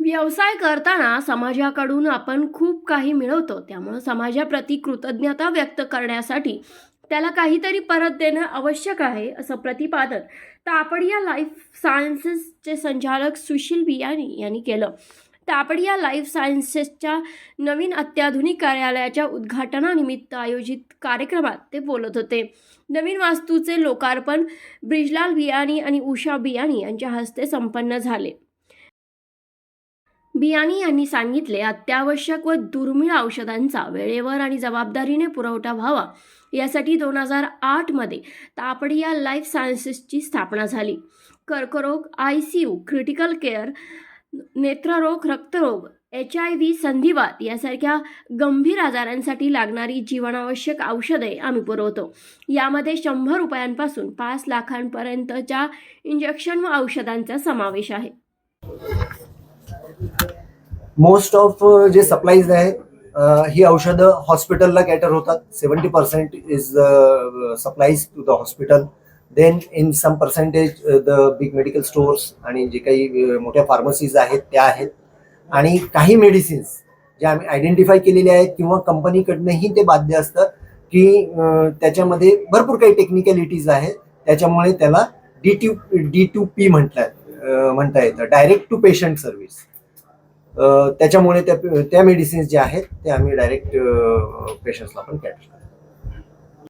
व्यवसाय करताना समाजाकडून आपण खूप काही मिळवतो. त्यामुळं समाजाप्रती कृतज्ञता व्यक्त करण्यासाठी त्याला काहीतरी परत देणं आवश्यक आहे असं प्रतिपादन. तापडिया लाईफ सायन्सेसचे संचालक सुशील बियानी यांनी केलं. तापडिया लाईफ सायन्सेसच्या नवीन अत्याधुनिक कार्यालयाच्या उद्घाटनानिमित्त आयोजित कार्यक्रमात ते बोलत होते. नवीन वास्तूचे लोकार्पण ब्रिजलाल बियाणी आणि उषा बियाणी यांच्या हस्ते संपन्न झाले. बियाणी यांनी सांगितले अत्यावश्यक व दुर्मिळ औषधांचा वेळेवर आणि जबाबदारीने पुरवठा व्हावा. यासाठी दोन हजार आठमध्ये तापडिया लाईफ सायन्सेसची स्थापना झाली. कर्करोग I C U critical care नेत्ररोग रक्तरोग एच आय व्ही संधिवात यासारख्या गंभीर आजारांसाठी लागणारी जीवनावश्यक औषधे आम्ही पुरवतो. यामध्ये शंभर रुपयांपासून पाच लाखांपर्यंतच्या इंजेक्शन व औषधांचा समावेश आहे. मोस्ट ऑफ uh, जे सप्लाईज आहेत uh, ही औषधं हॉस्पिटलला कॅटर होतात. Seventy percent is supplies to the hospital then in some percentage the big medical stores आणि जे काही uh, मोठ्या फार्मसीज आहेत त्या आहेत. आणि काही मेडिसिन्स जे आम्ही आयडेंटिफाय केलेले आहेत किंवा कंपनीकडनंही ते बाध्य असतं की त्याच्यामध्ये भरपूर काही टेक्निकॅलिटीज आहेत. त्याच्यामुळे त्याला D to D to P म्हटलं म्हणता येतं. डायरेक्ट टू पेशंट सर्व्हिस त्याच्यामुळे त्या त्या मेडिसिन्स ज्या आहेत ते आम्ही डायरेक्ट पेशंट्सला पण कॅटर करतो